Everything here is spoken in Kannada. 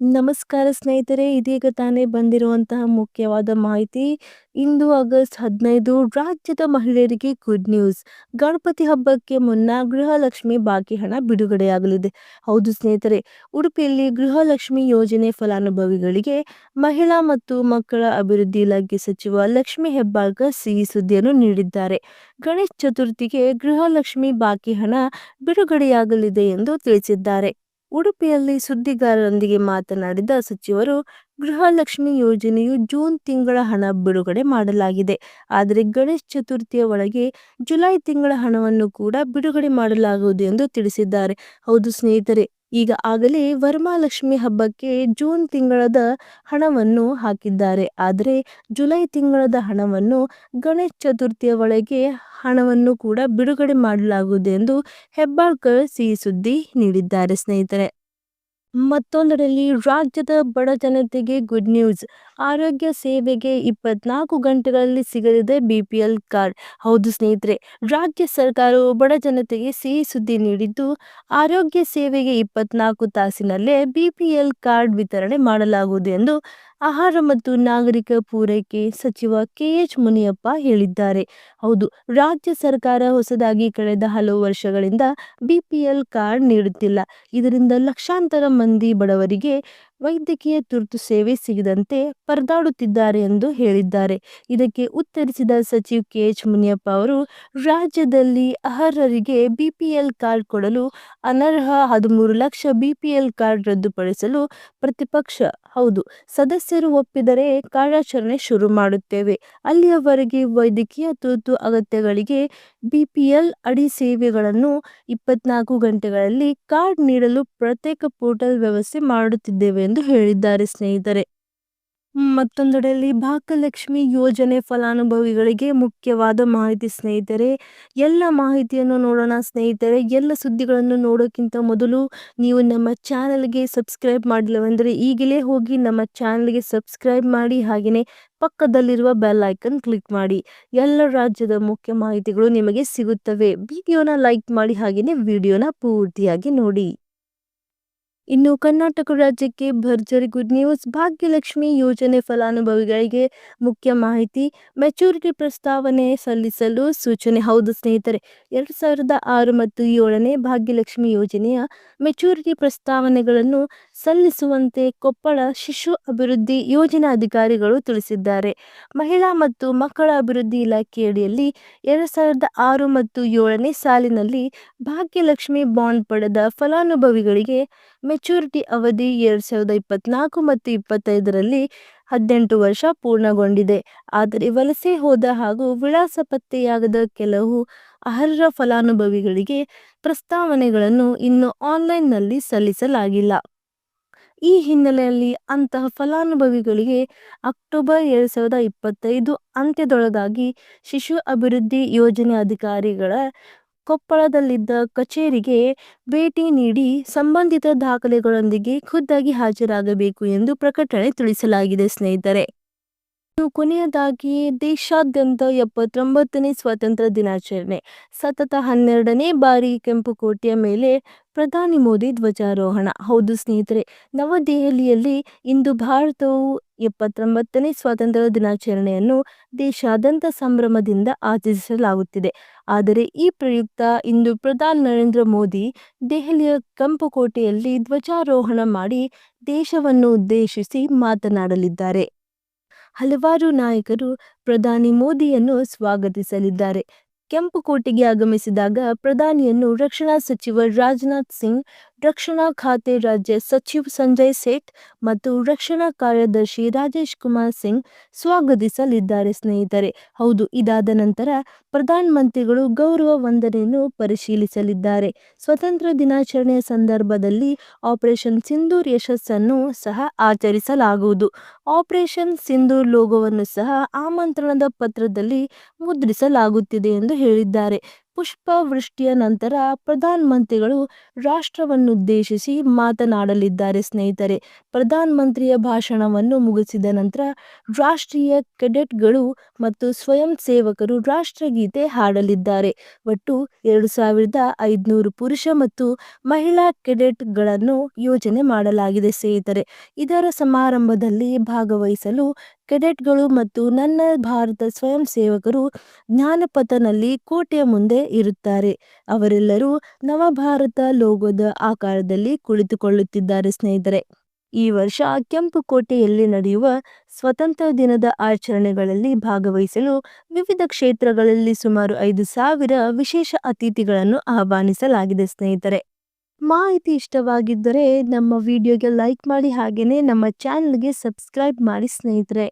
ನಮಸ್ಕಾರ ಸ್ನೇಹಿತರೆ, ಇದೀಗ ತಾನೇ ಬಂದಿರುವಂತಹ ಮುಖ್ಯವಾದ ಮಾಹಿತಿ. ಇಂದು ಆಗಸ್ಟ್ ಹದಿನೈದು, ರಾಜ್ಯದ ಮಹಿಳೆಯರಿಗೆ ಗುಡ್ ನ್ಯೂಸ್ ಗಣಪತಿ ಹಬ್ಬಕ್ಕೆ ಮುನ್ನ ಗೃಹಲಕ್ಷ್ಮಿ ಬಾಕಿ ಹಣ ಬಿಡುಗಡೆಯಾಗಲಿದೆ. ಹೌದು ಸ್ನೇಹಿತರೆ, ಉಡುಪಿಯಲ್ಲಿ ಗೃಹಲಕ್ಷ್ಮಿ ಯೋಜನೆ ಫಲಾನುಭವಿಗಳಿಗೆ ಮಹಿಳಾ ಮತ್ತು ಮಕ್ಕಳ ಅಭಿವೃದ್ಧಿ ಇಲಾಖೆ ಸಚಿವ ಲಕ್ಷ್ಮಿ ಹೆಬ್ಬಾಳ್ಕರ್ ಸಿಹಿ ಸುದ್ದಿಯನ್ನು ನೀಡಿದ್ದಾರೆ. ಗಣೇಶ್ ಚತುರ್ಥಿಗೆ ಗೃಹಲಕ್ಷ್ಮಿ ಬಾಕಿ ಹಣ ಬಿಡುಗಡೆಯಾಗಲಿದೆ ಎಂದು ತಿಳಿಸಿದ್ದಾರೆ. ಉಡುಪಿಯಲ್ಲಿ ಸುದ್ದಿಗಾರರೊಂದಿಗೆ ಮಾತನಾಡಿದ ಸಚಿವರು ಗೃಹಲಕ್ಷ್ಮಿ ಯೋಜನೆಯು ಜೂನ್ ತಿಂಗಳ ಹಣ ಬಿಡುಗಡೆ ಮಾಡಲಾಗಿದೆ. ಆದರೆ ಗಣೇಶ್ ಚತುರ್ಥಿಯ ಒಳಗೆ ಜುಲೈ ತಿಂಗಳ ಹಣವನ್ನು ಕೂಡ ಬಿಡುಗಡೆ ಮಾಡಲಾಗುವುದು ಎಂದು ತಿಳಿಸಿದ್ದಾರೆ. ಹೌದು ಸ್ನೇಹಿತರೆ ಈಗ ಆಗಲೇ ವರಮಹಾಲಕ್ಷ್ಮಿ ಹಬ್ಬಕ್ಕೆ ಜೂನ್ ತಿಂಗಳದ ಹಣವನ್ನು ಹಾಕಿದ್ದಾರೆ. ಆದರೆ ಜುಲೈ ತಿಂಗಳದ ಹಣವನ್ನು ಗಣೇಶ ಚತುರ್ಥಿಯ ಒಳಗೆ ಹಣವನ್ನು ಕೂಡ ಬಿಡುಗಡೆ ಮಾಡಲಾಗುವುದು ಎಂದು ಹೆಬ್ಬಾಳ್ಕರ್ ಸಿಹಿ ಸುದ್ದಿ ನೀಡಿದ್ದಾರೆ. ಸ್ನೇಹಿತರೆ, ಮತ್ತೊಂದರಲ್ಲಿ ರಾಜ್ಯದ ಬಡ ಜನತೆಗೆ ಗುಡ್ ನ್ಯೂಸ್ ಆರೋಗ್ಯ ಸೇವೆಗೆ ಇಪ್ಪತ್ನಾಲ್ಕು ಗಂಟೆಗಳಲ್ಲಿ ಸಿಗಲಿದೆ ಬಿಪಿಎಲ್ ಕಾರ್ಡ್. ಹೌದು ಸ್ನೇಹಿತರೆ, ರಾಜ್ಯ ಸರ್ಕಾರವು ಬಡ ಜನತೆಗೆ ಸಿಹಿ ಸುದ್ದಿ ನೀಡಿದ್ದು, ಆರೋಗ್ಯ ಸೇವೆಗೆ ಇಪ್ಪತ್ನಾಲ್ಕು ತಾಸಿನಲ್ಲೇ ಬಿಪಿಎಲ್ ಕಾರ್ಡ್ ವಿತರಣೆ ಮಾಡಲಾಗುವುದು ಎಂದು ಆಹಾರ ಮತ್ತು ನಾಗರಿಕ ಪೂರೈಕೆ ಸಚಿವ ಕೆಎಚ್ ಮುನಿಯಪ್ಪ ಹೇಳಿದ್ದಾರೆ. ಹೌದು, ರಾಜ್ಯ ಸರ್ಕಾರ ಹೊಸದಾಗಿ ಕಳೆದ ಹಲವು ವರ್ಷಗಳಿಂದ ಬಿಪಿಎಲ್ ಕಾರ್ಡ್ ನೀಡುತ್ತಿಲ್ಲ. ಇದರಿಂದ ಲಕ್ಷಾಂತರ ಮಂದಿ ಬಡವರಿಗೆ ವೈದ್ಯಕೀಯ ತುರ್ತು ಸೇವೆ ಸಿಗದಂತೆ ಪರದಾಡುತ್ತಿದ್ದಾರೆ ಎಂದು ಹೇಳಿದ್ದಾರೆ. ಇದಕ್ಕೆ ಉತ್ತರಿಸಿದ ಸಚಿವ ಕೆ. ಎಚ್. ಮುನಿಯಪ್ಪ ಅವರು, ರಾಜ್ಯದಲ್ಲಿ ಅರ್ಹರಿಗೆ ಬಿಪಿಎಲ್ ಕಾರ್ಡ್ ಕೊಡಲು ಅನರ್ಹ ಹದಿಮೂರು ಲಕ್ಷ ಬಿಪಿಎಲ್ ಕಾರ್ಡ್ ರದ್ದುಪಡಿಸಲು ಪ್ರತಿಪಕ್ಷ, ಹೌದು, ಸದಸ್ಯರು ಒಪ್ಪಿದರೆ ಕಾರ್ಯಾಚರಣೆ ಶುರು ಮಾಡುತ್ತೇವೆ. ಅಲ್ಲಿಯವರೆಗೆ ವೈದ್ಯಕೀಯ ತುರ್ತು ಅಗತ್ಯಗಳಿಗೆ ಬಿಪಿಎಲ್ ಅಡಿ ಸೇವೆಗಳನ್ನು ಇಪ್ಪತ್ನಾಲ್ಕು ಗಂಟೆಗಳಲ್ಲಿ ಕಾರ್ಡ್ ನೀಡಲು ಪ್ರತ್ಯೇಕ ಪೋರ್ಟಲ್ ವ್ಯವಸ್ಥೆ ಮಾಡುತ್ತಿದ್ದೇವೆ ಎಂದು ಹೇಳಿದ್ದಾರೆ ಸ್ನೇಹಿತರೆ. ಮತ್ತೊಂದೆಡೆಯಲ್ಲಿ ಭಾಗ್ಯಲಕ್ಷ್ಮಿ ಯೋಜನೆ ಫಲಾನುಭವಿಗಳಿಗೆ ಮುಖ್ಯವಾದ ಮಾಹಿತಿ ಸ್ನೇಹಿತರೆ. ಎಲ್ಲ ಮಾಹಿತಿಯನ್ನು ನೋಡೋಣ ಸ್ನೇಹಿತರೆ. ಎಲ್ಲ ಸುದ್ದಿಗಳನ್ನು ನೋಡೋಕ್ಕಿಂತ ಮೊದಲು ನೀವು ನಮ್ಮ ಚಾನಲ್ಗೆ ಸಬ್ಸ್ಕ್ರೈಬ್ ಮಾಡಿಲ್ಲವೆಂದರೆ ಈಗಲೇ ಹೋಗಿ ನಮ್ಮ ಚಾನಲ್ಗೆ ಸಬ್ಸ್ಕ್ರೈಬ್ ಮಾಡಿ ಹಾಗೆಯೇ ಪಕ್ಕದಲ್ಲಿರುವ ಬೆಲ್ ಐಕನ್ ಕ್ಲಿಕ್ ಮಾಡಿ. ಎಲ್ಲ ರಾಜ್ಯದ ಮುಖ್ಯ ಮಾಹಿತಿಗಳು ನಿಮಗೆ ಸಿಗುತ್ತವೆ. ವಿಡಿಯೋನ ಲೈಕ್ ಮಾಡಿ ಹಾಗೆಯೇ ವಿಡಿಯೋನ ಪೂರ್ತಿಯಾಗಿ ನೋಡಿ. ಇನ್ನು ಕರ್ನಾಟಕ ರಾಜ್ಯಕ್ಕೆ ಭರ್ಜರಿ ಗುಡ್ ನ್ಯೂಸ್ ಭಾಗ್ಯಲಕ್ಷ್ಮಿ ಯೋಜನೆ ಫಲಾನುಭವಿಗಳಿಗೆ ಮುಖ್ಯ ಮಾಹಿತಿ, ಮೆಚುರಿಟಿ ಪ್ರಸ್ತಾವನೆ ಸಲ್ಲಿಸಲು ಸೂಚನೆ. ಹೌದು ಸ್ನೇಹಿತರೆ, ಎರಡು ಸಾವಿರದ ಆರು ಮತ್ತು ಏಳನೇ ಭಾಗ್ಯಲಕ್ಷ್ಮಿ ಯೋಜನೆಯ ಮೆಚುರಿಟಿ ಪ್ರಸ್ತಾವನೆಗಳನ್ನು ಸಲ್ಲಿಸುವಂತೆ ಕೊಪ್ಪಳ ಶಿಶು ಅಭಿವೃದ್ಧಿ ಯೋಜನಾ ಅಧಿಕಾರಿಗಳು ತಿಳಿಸಿದ್ದಾರೆ. ಮಹಿಳಾ ಮತ್ತು ಮಕ್ಕಳ ಅಭಿವೃದ್ಧಿ ಇಲಾಖೆಯಡಿಯಲ್ಲಿ ಎರಡು ಸಾವಿರದ ಆರು ಮತ್ತು ಏಳನೇ ಸಾಲಿನಲ್ಲಿ ಭಾಗ್ಯಲಕ್ಷ್ಮಿ ಬಾಂಡ್ ಪಡೆದ ಫಲಾನುಭವಿಗಳಿಗೆ ಮೆಚುರಿಟಿ ಅವಧಿ ಎರಡು ಸಾವಿರದ ಇಪ್ಪತ್ನಾಲ್ಕು ಮತ್ತು ಇಪ್ಪತ್ತೈದರಲ್ಲಿ ಹದಿನೆಂಟು ವರ್ಷ ಪೂರ್ಣಗೊಂಡಿದೆ. ಆದರೆ ವಲಸೆ ಹೋದ ಹಾಗೂ ವಿಳಾಸ ಪತ್ತೆಯಾಗದ ಕೆಲವು ಅರ್ಹ ಫಲಾನುಭವಿಗಳಿಗೆ ಪ್ರಸ್ತಾವನೆಗಳನ್ನು ಇನ್ನು ಆನ್ಲೈನ್ನಲ್ಲಿ ಸಲ್ಲಿಸಲಾಗಿಲ್ಲ. ಈ ಹಿನ್ನೆಲೆಯಲ್ಲಿ ಅಂತಹ ಫಲಾನುಭವಿಗಳಿಗೆ ಅಕ್ಟೋಬರ್ ಎರಡು ಸಾವಿರದ ಇಪ್ಪತ್ತೈದು ಅಂತ್ಯದೊಳಗಾಗಿ ಶಿಶು ಅಭಿವೃದ್ಧಿ ಯೋಜನೆ ಅಧಿಕಾರಿಗಳ ಕೊಪ್ಪಳದಲ್ಲಿದ್ದ ಕಚೇರಿಗೆ ಭೇಟಿ ನೀಡಿ ಸಂಬಂಧಿತ ದಾಖಲೆಗಳೊಂದಿಗೆ ಖುದ್ದಾಗಿ ಹಾಜರಾಗಬೇಕು ಎಂದು ಪ್ರಕಟಣೆ ತಿಳಿಸಲಾಗಿದೆ ಸ್ನೇಹಿತರೆ. ಕೊನೆಯದಾಗಿ ದೇಶಾದ್ಯಂತ ಎಪ್ಪತ್ತೊಂಬತ್ತನೇ ಸ್ವಾತಂತ್ರ್ಯ ದಿನಾಚರಣೆ. ಸತತ ಹನ್ನೆರಡನೇ ಬಾರಿ ಕೆಂಪುಕೋಟೆಯ ಮೇಲೆ ಪ್ರಧಾನಿ ಮೋದಿ ಧ್ವಜಾರೋಹಣ. ಹೌದು ಸ್ನೇಹಿತರೆ, ನವದೆಹಲಿಯಲ್ಲಿ ಇಂದು ಭಾರತವು ಎಪ್ಪತ್ತೊಂಬತ್ತನೇ ಸ್ವಾತಂತ್ರ್ಯ ದಿನಾಚರಣೆಯನ್ನು ದೇಶಾದ್ಯಂತ ಸಂಭ್ರಮದಿಂದ ಆಚರಿಸಲಾಗುತ್ತಿದೆ. ಆದರೆ ಈ ಪ್ರಯುಕ್ತ ಇಂದು ಪ್ರಧಾನಿ ನರೇಂದ್ರ ಮೋದಿ ದೆಹಲಿಯ ಕೆಂಪುಕೋಟೆಯಲ್ಲಿ ಧ್ವಜಾರೋಹಣ ಮಾಡಿ ದೇಶವನ್ನು ಉದ್ದೇಶಿಸಿ ಮಾತನಾಡಲಿದ್ದಾರೆ. ಹಲವಾರು ನಾಯಕರು ಪ್ರಧಾನಿ ಮೋದಿಯನ್ನು ಸ್ವಾಗತಿಸಲಿದ್ದಾರೆ. ಕೆಂಪುಕೋಟೆಗೆ ಆಗಮಿಸಿದಾಗ ಪ್ರಧಾನಿಯನ್ನು ರಕ್ಷಣಾ ಸಚಿವ ರಾಜನಾಥ್ ಸಿಂಗ್ ರಕ್ಷಣಾ ಖಾತೆ ರಾಜ್ಯ ಸಚಿವ ಸಂಜಯ್ ಸೇಠ್ ಮತ್ತು ರಕ್ಷಣಾ ಕಾರ್ಯದರ್ಶಿ ರಾಜೇಶ್ ಕುಮಾರ್ ಸಿಂಗ್ ಸ್ವಾಗತಿಸಲಿದ್ದಾರೆ ಸ್ನೇಹಿತರೆ. ಹೌದು, ಇದಾದ ನಂತರ ಪ್ರಧಾನಮಂತ್ರಿಗಳು ಗೌರವ ವಂದನೆಯನ್ನು ಪರಿಶೀಲಿಸಲಿದ್ದಾರೆ. ಸ್ವತಂತ್ರ ದಿನಾಚರಣೆಯ ಸಂದರ್ಭದಲ್ಲಿ ಆಪರೇಷನ್ ಸಿಂಧೂರ್ ಯಶಸ್ಸನ್ನು ಸಹ ಆಚರಿಸಲಾಗುವುದು. ಆಪರೇಷನ್ ಸಿಂಧೂರ್ ಲೋಗೋವನ್ನು ಸಹ ಆಮಂತ್ರಣದ ಪತ್ರದಲ್ಲಿ ಮುದ್ರಿಸಲಾಗುತ್ತಿದೆ ಎಂದು ಹೇಳಿದ್ದಾರೆ. ಪುಷ್ಪವೃಷ್ಟಿಯ ನಂತರ ಪ್ರಧಾನಮಂತ್ರಿಗಳು ರಾಷ್ಟ್ರವನ್ನುದ್ದೇಶಿಸಿ ಮಾತನಾಡಲಿದ್ದಾರೆ. ಸ್ನೇಹಿತರೆ, ಪ್ರಧಾನಮಂತ್ರಿಯ ಭಾಷಣವನ್ನು ಮುಗಿಸಿದ ನಂತರ ರಾಷ್ಟ್ರೀಯ ಕೆಡೆಟ್ಗಳು ಮತ್ತು ಸ್ವಯಂ ಸೇವಕರು ರಾಷ್ಟ್ರಗೀತೆ ಹಾಡಲಿದ್ದಾರೆ. ಒಟ್ಟು ಎರಡು ಸಾವಿರದ ಐದುನೂರು ಪುರುಷ ಮತ್ತು ಮಹಿಳಾ ಕೆಡೆಟ್ಗಳನ್ನು ಯೋಜನೆ ಮಾಡಲಾಗಿದೆ. ಸ್ನೇಹಿತರೆ, ಇದರ ಸಮಾರಂಭದಲ್ಲಿ ಭಾಗವಹಿಸಲು ಕೆಡೆಟ್ಗಳು ಮತ್ತು ನನ್ನ ಭಾರತ ಸ್ವಯಂ ಸೇವಕರು ಜ್ಞಾನಪಥನಲ್ಲಿ ಕೋಟೆಯ ಮುಂದೆ ಇರುತ್ತಾರೆ. ಅವರೆಲ್ಲರೂ ನವಭಾರತ ಲೋಗೋದ ಆಕಾರದಲ್ಲಿ ಕುಳಿತುಕೊಳ್ಳುತ್ತಿದ್ದಾರೆ ಸ್ನೇಹಿತರೆ. ಈ ವರ್ಷ ಕೆಂಪು ಕೋಟೆಯಲ್ಲಿ ನಡೆಯುವ ಸ್ವತಂತ್ರ ದಿನದ ಆಚರಣೆಗಳಲ್ಲಿ ಭಾಗವಹಿಸಲು ವಿವಿಧ ಕ್ಷೇತ್ರಗಳಲ್ಲಿ ಸುಮಾರು ಐದು ಸಾವಿರ ವಿಶೇಷ ಅತಿಥಿಗಳನ್ನು ಆಹ್ವಾನಿಸಲಾಗಿದೆ ಸ್ನೇಹಿತರೆ. ಮಾಹಿತಿ ಇಷ್ಟವಾಗಿದ್ದರೆ ನಮ್ಮ ವಿಡಿಯೋಗೆ ಲೈಕ್ ಮಾಡಿ ಹಾಗೆಯೇ ನಮ್ಮ ಚಾನಲ್ಗೆ ಸಬ್ಸ್ಕ್ರೈಬ್ ಮಾಡಿ ಸ್ನೇಹಿತರೆ.